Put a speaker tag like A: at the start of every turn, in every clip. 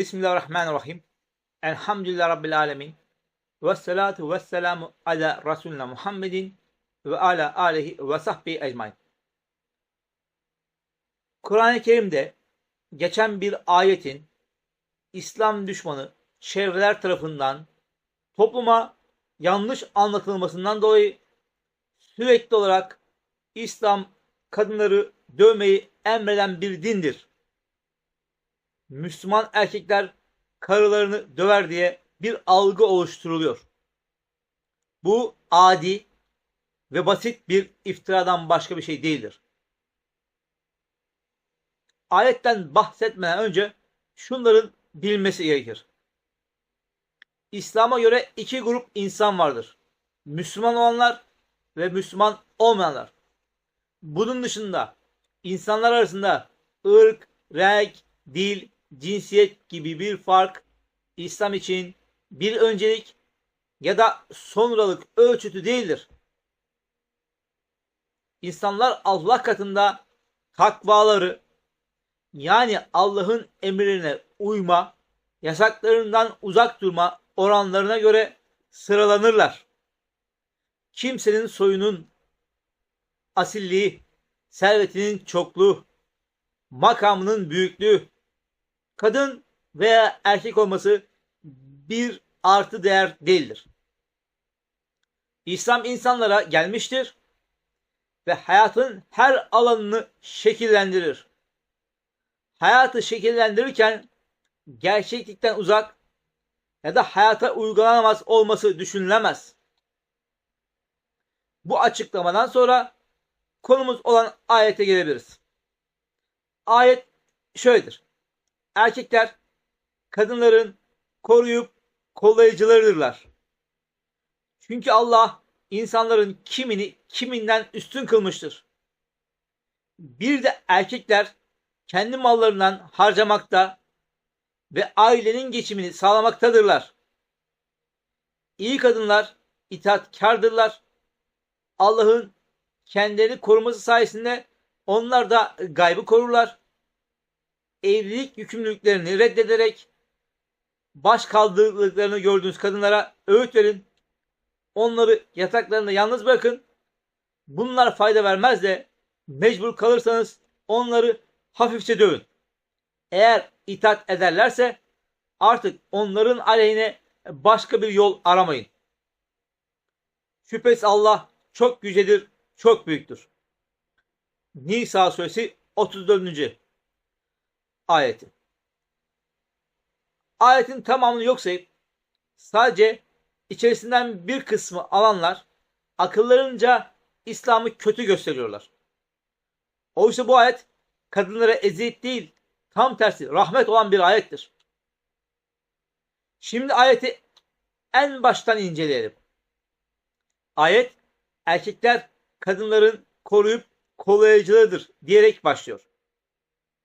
A: Bismillahirrahmanirrahim. Elhamdülillah Rabbil alemin. Ve salatu ve selamu ala Resulina Muhammedin ve ala alihi ve sahbihi ecmain. Kur'an-ı Kerim'de geçen bir ayetin İslam düşmanı çevreler tarafından topluma yanlış anlatılmasından dolayı sürekli olarak İslam kadınları dövmeyi emreden bir dindir. Müslüman erkekler karılarını döver diye bir algı oluşturuluyor. Bu adi ve basit bir iftiradan başka bir şey değildir. Ayetten bahsetmeden önce şunların bilmesi gerekir. İslam'a göre iki grup insan vardır. Müslüman olanlar ve Müslüman olmayanlar. Bunun dışında insanlar arasında ırk, renk, dil, cinsiyet gibi bir fark İslam için bir öncelik ya da sonralık ölçütü değildir. İnsanlar Allah katında takvaları yani Allah'ın emirlerine uyma, yasaklarından uzak durma oranlarına göre sıralanırlar. Kimsenin soyunun asilliği, servetinin çokluğu, makamının büyüklüğü, kadın veya erkek olması bir artı değer değildir. İslam insanlara gelmiştir ve hayatın her alanını şekillendirir. Hayatı şekillendirirken gerçeklikten uzak ya da hayata uygulanamaz olması düşünülemez. Bu açıklamadan sonra konumuz olan ayete gelebiliriz. Ayet şöyledir. Erkekler kadınların koruyup kollayıcılarıdırlar. Çünkü Allah insanların kimini kiminden üstün kılmıştır. Bir de erkekler kendi mallarından harcamakta ve ailenin geçimini sağlamaktadırlar. İyi kadınlar itaatkardırlar. Allah'ın kendilerini koruması sayesinde onlar da gaybı korurlar. Evlilik yükümlülüklerini reddederek baş kaldırdıklarını gördüğünüz kadınlara öğüt verin. Onları yataklarında yalnız bırakın. Bunlar fayda vermez de mecbur kalırsanız onları hafifçe dövün. Eğer itaat ederlerse artık onların aleyhine başka bir yol aramayın. Şüphesiz Allah çok yücedir, çok büyüktür. Nisa suresi 34. ayeti. Ayetin tamamını yok sayıp sadece içerisinden bir kısmı alanlar akıllarınca İslam'ı kötü gösteriyorlar. Oysa bu ayet kadınlara eziyet değil, tam tersi rahmet olan bir ayettir. Şimdi ayeti en baştan inceleyelim. Ayet erkekler kadınların koruyup kollayıcılarıdır diyerek başlıyor.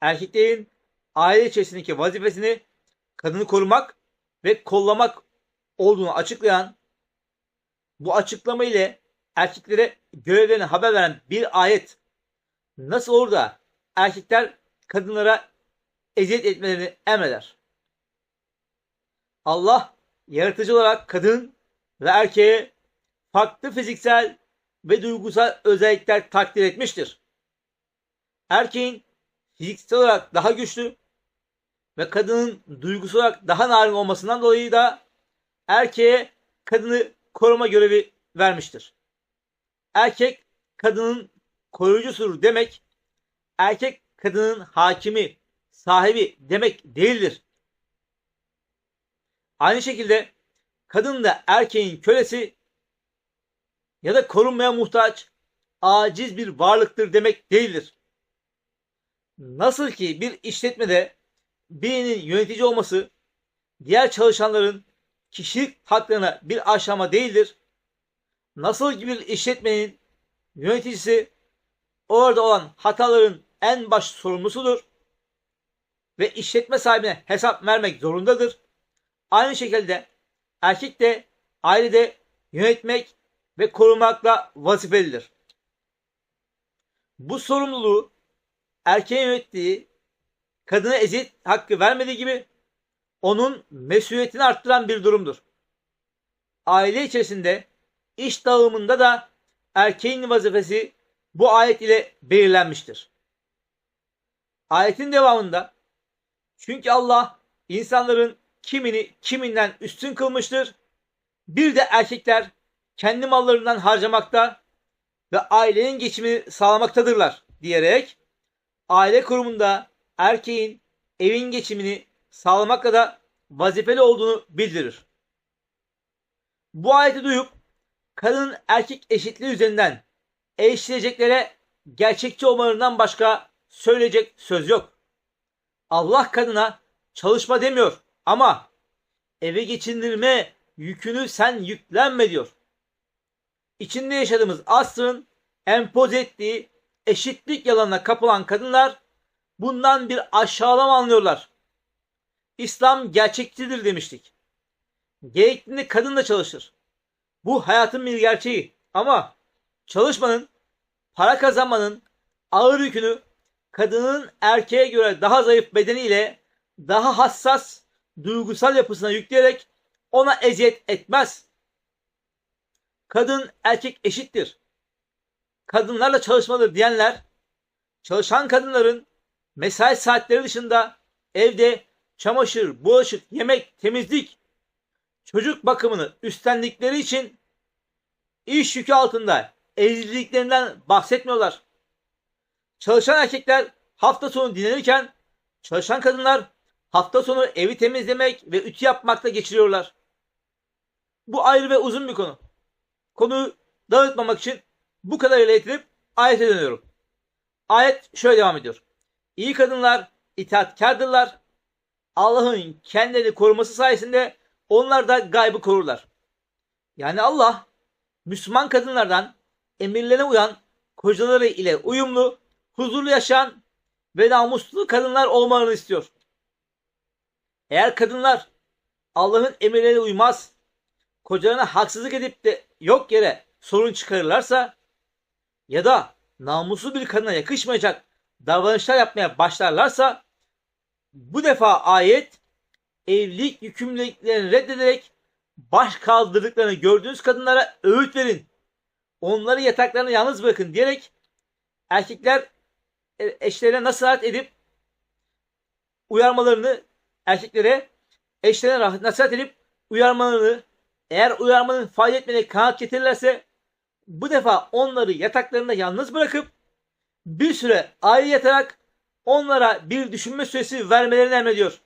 A: Erkeklerin aile içerisindeki vazifesini kadını korumak ve kollamak olduğunu açıklayan bu açıklama ile erkeklere görevlerini haber veren bir ayet nasıl olur da erkekler kadınlara eziyet etmelerini emreder. Allah yaratıcı olarak kadın ve erkeğe farklı fiziksel ve duygusal özellikler takdir etmiştir. Erkeğin fiziksel olarak daha güçlü ve kadının duygusal olarak daha narin olmasından dolayı da erkeğe kadını koruma görevi vermiştir. Erkek kadının koruyucusudur demek, erkek kadının hakimi, sahibi demek değildir. Aynı şekilde kadın da erkeğin kölesi ya da korunmaya muhtaç, aciz bir varlıktır demek değildir. Nasıl ki bir işletmede birinin yönetici olması diğer çalışanların kişilik haklarına bir aşama değildir. Nasıl ki bir işletmenin yöneticisi orada olan hataların en baş sorumlusudur ve işletme sahibine hesap vermek zorundadır. Aynı şekilde erkek de ailede yönetmek ve korumakla vazifelidir. Bu sorumluluğu erkeğin yönettiği kadına eziyet hakkı vermediği gibi onun mesuliyetini arttıran bir durumdur. Aile içerisinde iş dağılımında da erkeğin vazifesi bu ayet ile belirlenmiştir. Ayetin devamında çünkü Allah insanların kimini kiminden üstün kılmıştır. Bir de erkekler kendi mallarından harcamakta ve ailenin geçimini sağlamaktadırlar diyerek aile kurumunda erkeğin evin geçimini sağlamakla da vazifeli olduğunu bildirir. Bu ayeti duyup kadın erkek eşitliği üzerinden eleştireceklere gerçekçi olmalarından başka söyleyecek söz yok. Allah kadına çalışma demiyor ama eve geçindirme yükünü sen yüklenme diyor. İçinde yaşadığımız asrın empoze ettiği eşitlik yalanına kapılan kadınlar bundan bir aşağılama anlıyorlar. İslam gerçekçidir demiştik. Gerektiğinde kadın da çalışır. Bu hayatın bir gerçeği ama çalışmanın, para kazanmanın ağır yükünü kadının erkeğe göre daha zayıf bedeniyle daha hassas duygusal yapısına yükleyerek ona eziyet etmez. Kadın erkek eşittir. Kadınlarla çalışmalıdır diyenler çalışan kadınların mesai saatleri dışında evde çamaşır, bulaşık, yemek, temizlik, çocuk bakımını üstlendikleri için iş yükü altında ezildiklerinden bahsetmiyorlar. Çalışan erkekler hafta sonu dinlenirken çalışan kadınlar hafta sonu evi temizlemek ve ütü yapmakta geçiriyorlar. Bu ayrı ve uzun bir konu. Konuyu dağıtmamak için bu kadarıyla yetinip ayete dönüyorum. Ayet şöyle devam ediyor. İyi kadınlar itaatkardırlar. Allah'ın kendilerini koruması sayesinde onlar da gaybı korurlar. Yani Allah Müslüman kadınlardan emirlerine uyan kocaları ile uyumlu, huzurlu yaşayan ve namuslu kadınlar olmalarını istiyor. Eğer kadınlar Allah'ın emirlerine uymaz, kocalarına haksızlık edip de yok yere sorun çıkarırlarsa ya da namuslu bir kadına yakışmayacak davranışlar yapmaya başlarlarsa bu defa ayet evlilik yükümlülüklerini reddederek baş kaldırdıklarını gördüğünüz kadınlara öğüt verin. Onları yataklarına yalnız bırakın diyerek erkekler e, eşlerine nasihat edip uyarmalarını erkeklere eşlerine nasihat edip uyarmalarını eğer uyarmanın fayda etmediğine kanaat getirirlerse bu defa onları yataklarında yalnız bırakıp bir süre ayrı yatarak onlara bir düşünme süresi vermelerini emrediyor.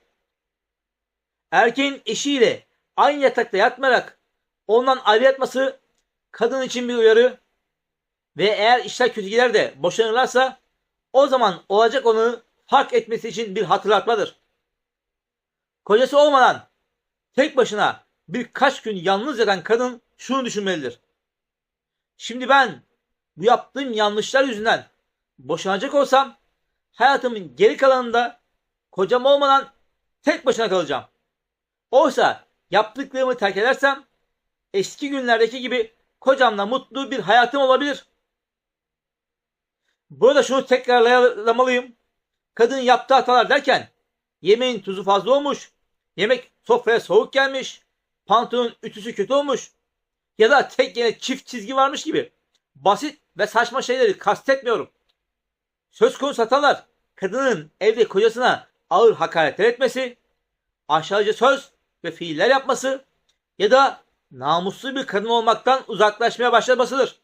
A: Erkeğin eşiyle aynı yatakta yatmayarak ondan ayrı yatması kadın için bir uyarı ve eğer işler kötü gider de boşanırlarsa o zaman olacak onu fark etmesi için bir hatırlatmadır. Kocası olmadan tek başına birkaç gün yalnız yatan kadın şunu düşünmelidir. Şimdi ben bu yaptığım yanlışlar yüzünden boşanacak olsam hayatımın geri kalanında kocam olmadan tek başına kalacağım. Oysa yaptıklarımı terk edersem eski günlerdeki gibi kocamla mutlu bir hayatım olabilir. Burada şunu tekrarlamalıyım. Kadın yaptığı hatalar derken yemeğin tuzu fazla olmuş, yemek sofraya soğuk gelmiş, pantolonun ütüsü kötü olmuş ya da tek yine çift çizgi varmış gibi basit ve saçma şeyleri kastetmiyorum. Söz konusu hatalar kadının evde kocasına ağır hakaretler etmesi, aşağıcı söz ve fiiller yapması ya da namuslu bir kadın olmaktan uzaklaşmaya başlamasıdır.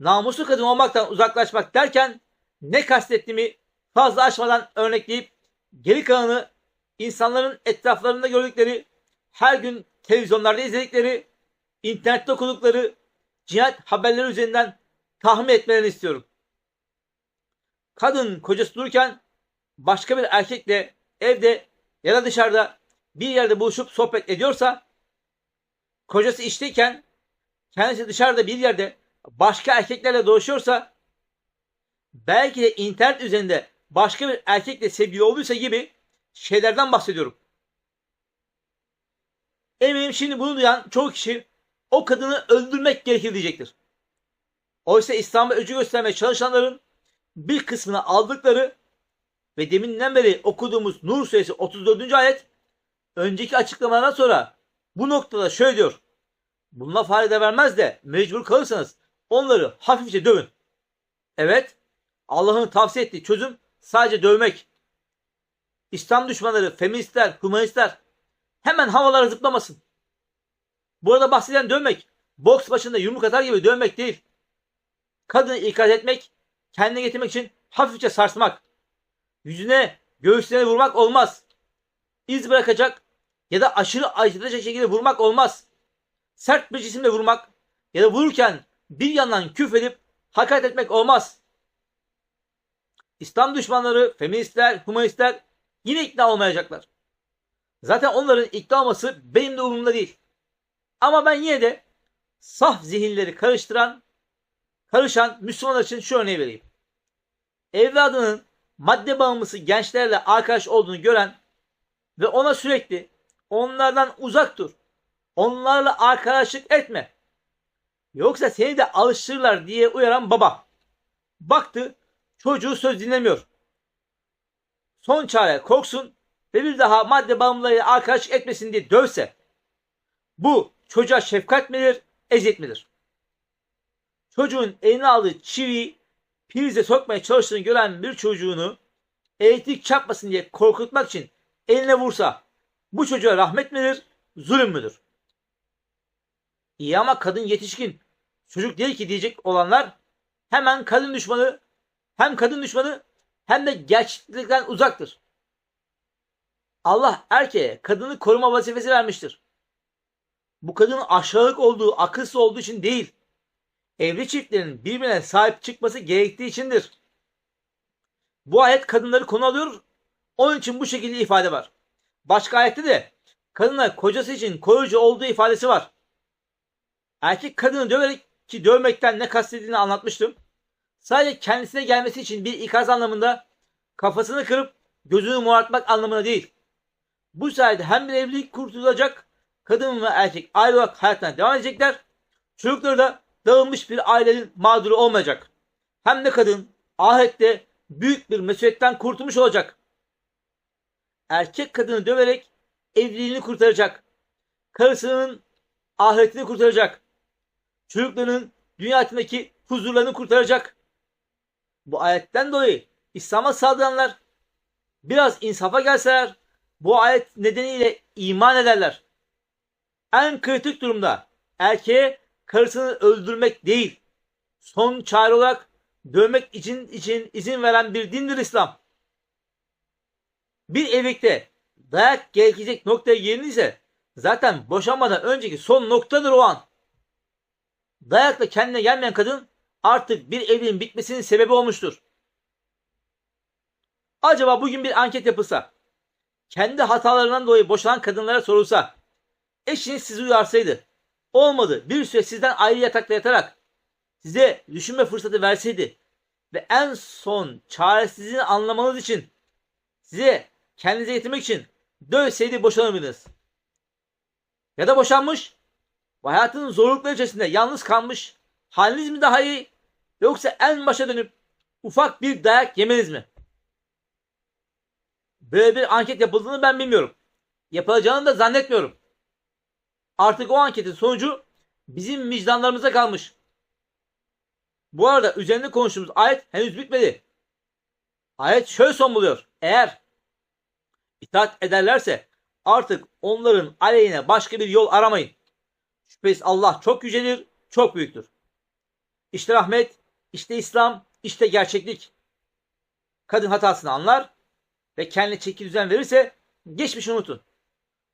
A: Namuslu kadın olmaktan uzaklaşmak derken ne kastettiğimi fazla açmadan örnekleyip geri kalanı insanların etraflarında gördükleri, her gün televizyonlarda izledikleri, internette okudukları cinayet haberleri üzerinden tahmin etmelerini istiyorum. Kadın kocası dururken başka bir erkekle evde ya da dışarıda bir yerde buluşup sohbet ediyorsa kocası işteyken kendisi dışarıda bir yerde başka erkeklerle dolaşıyorsa belki de internet üzerinde başka bir erkekle sevgili olduysa gibi şeylerden bahsediyorum. Eminim şimdi bunu duyan çoğu kişi o kadını öldürmek gerekir diyecektir. Oysa İslam'a öcü göstermeye çalışanların bir kısmını aldıkları ve deminden beri okuduğumuz Nur suresi 34. ayet önceki açıklamalardan sonra bu noktada şöyle diyor. Bununla fayda vermez de mecbur kalırsanız onları hafifçe dövün. Evet, Allah'ın tavsiye ettiği çözüm sadece dövmek. İslam düşmanları, feministler, humanistler hemen havalara zıplamasın. Bu arada bahseden dövmek, boks başında yumruk atar gibi dövmek değil. Kadını ikaz etmek, kendine getirmek için hafifçe sarsmak. Yüzüne, göğüslerine vurmak olmaz. İz bırakacak ya da aşırı acıtacak şekilde vurmak olmaz. Sert bir cisimle vurmak ya da vururken bir yandan küfredip hakaret etmek olmaz. İslam düşmanları, feministler, humanistler yine ikna olmayacaklar. Zaten onların ikna olması benim de umurumda değil. Ama ben yine de saf zihinleri karıştıran, karışan Müslümanlar için şu örneği vereyim. Evladının madde bağımlısı gençlerle arkadaş olduğunu gören ve ona sürekli onlardan uzak dur, onlarla arkadaşlık etme, yoksa seni de alıştırırlar diye uyaran baba. Baktı çocuğu söz dinlemiyor. Son çare korksun ve bir daha madde bağımlılarıyla arkadaşlık etmesin diye dövse bu çocuğa şefkat midir, eziyet midir? Çocuğun eline aldığı çiviyi prize sokmaya çalıştığını gören bir çocuğunu elektrik çarpmasın diye korkutmak için eline vursa bu çocuğa rahmet midir, zulüm müdür? İyi ama kadın yetişkin, çocuk değil ki diyecek olanlar hemen kadın düşmanı, hem kadın düşmanı hem de gerçeklikten uzaktır. Allah erkeğe kadını koruma vazifesi vermiştir. Bu kadının aşağılık olduğu, akılsız olduğu için değil, evli çiftlerin birbirine sahip çıkması gerektiği içindir. Bu ayet kadınları konu alıyor, onun için bu şekilde ifade var. Başka ayette de kadına kocası için koruyucu olduğu ifadesi var. Erkek kadını döverek ki dövmekten ne kastedildiğini anlatmıştım. Sadece kendisine gelmesi için bir ikaz anlamında kafasını kırıp gözünü morartmak anlamına değil. Bu sayede hem bir evlilik kurtulacak, kadın ve erkek ayrı olarak hayatlarına devam edecekler. Çocukları da dağılmış bir ailenin mağduru olmayacak. Hem de kadın ahirette büyük bir mesuliyetten kurtulmuş olacak. Erkek kadını döverek evliliğini kurtaracak. Karısının ahiretini kurtaracak. Çocuklarının dünyasındaki huzurlarını kurtaracak. Bu ayetten dolayı İslam'a saldıranlar biraz insafa gelseler bu ayet nedeniyle iman ederler. En kritik durumda erkeğe karısını öldürmek değil, son çare olarak dövmek için, için izin veren bir dindir İslam. Bir evlilikte dayak gerekecek noktaya gelindiyse zaten boşanmadan önceki son noktadır o an. Dayakla kendine gelmeyen kadın artık bir evliliğin bitmesinin sebebi olmuştur. Acaba bugün bir anket yapılsa, kendi hatalarından dolayı boşanan kadınlara sorulsa, eşiniz sizi uyarsaydı, olmadı bir süre sizden ayrı yatakta yatarak size düşünme fırsatı verseydi ve en son çaresizliğini anlamanız için size kendinize getirmek için dövseydi boşanır mıydınız? Ya da boşanmış ve hayatının zorlukları içerisinde yalnız kalmış haliniz mi daha iyi yoksa en başa dönüp ufak bir dayak yemeniz mi? Böyle bir anket yapıldığını ben bilmiyorum. Yapılacağını da zannetmiyorum. Artık o anketin sonucu bizim vicdanlarımıza kalmış. Bu arada üzerinde konuştuğumuz ayet henüz bitmedi. Ayet şöyle son buluyor. Eğer itaat ederlerse artık onların aleyhine başka bir yol aramayın. Şüphesiz Allah çok yücedir, çok büyüktür. İşte rahmet, işte İslam, işte gerçeklik. Kadın hatasını anlar ve kendine çeki düzen verirse geçmişi unutun.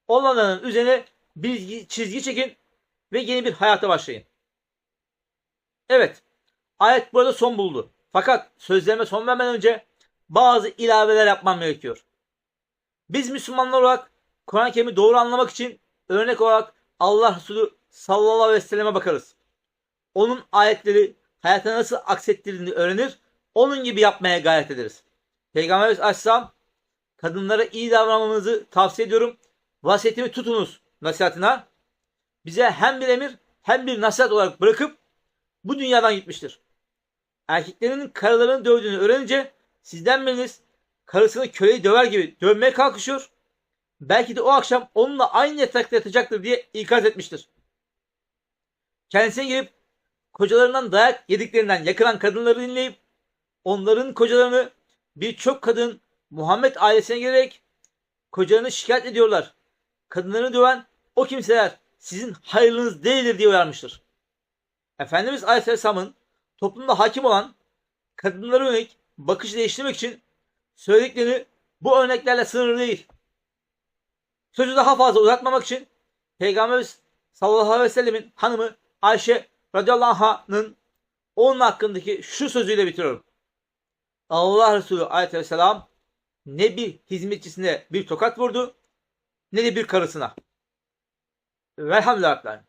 A: Olanların üzerine bir çizgi çekin ve yeni bir hayata başlayın. Evet, ayet burada son buldu. Fakat sözlerime son vermeden önce bazı ilaveler yapmam gerekiyor. Biz Müslümanlar olarak Kur'an-ı Kerim'i doğru anlamak için örnek olarak Allah Resulü sallallahu aleyhi ve selleme bakarız. Onun ayetleri hayata nasıl aksettirdiğini öğrenir, onun gibi yapmaya gayret ederiz. Peygamberimiz Aleyhisselam kadınlara iyi davranmanızı tavsiye ediyorum. Vasiyetimi tutunuz nasihatına. Bize hem bir emir hem bir nasihat olarak bırakıp bu dünyadan gitmiştir. Erkeklerin karılarını dövdüğünü öğrenince sizden biriniz karısını köleyi döver gibi dövmeye kalkışıyor belki de o akşam onunla aynı yatakta yatacaktır diye ikaz etmiştir. Kendisine gelip kocalarından dayak yediklerinden yakınan kadınları dinleyip onların kocalarını birçok kadın Muhammed ailesine gelerek kocalarını şikayet ediyorlar. Kadınlarını döven o kimseler sizin hayırlınız değildir diye uyarmıştır. Efendimiz Aleyhisselam'ın toplumda hakim olan kadınlara yönelik bakış değiştirmek için söylediklerini bu örneklerle sınırlı değil. Sözü daha fazla uzatmamak için Peygamberimiz sallallahu aleyhi ve sellemin hanımı Ayşe radıyallahu anh'ın onun hakkındaki şu sözüyle bitiriyorum. Allah Resulü aleyhisselam ne bir hizmetçisine bir tokat vurdu ne de bir karısına. Velhamdülillah.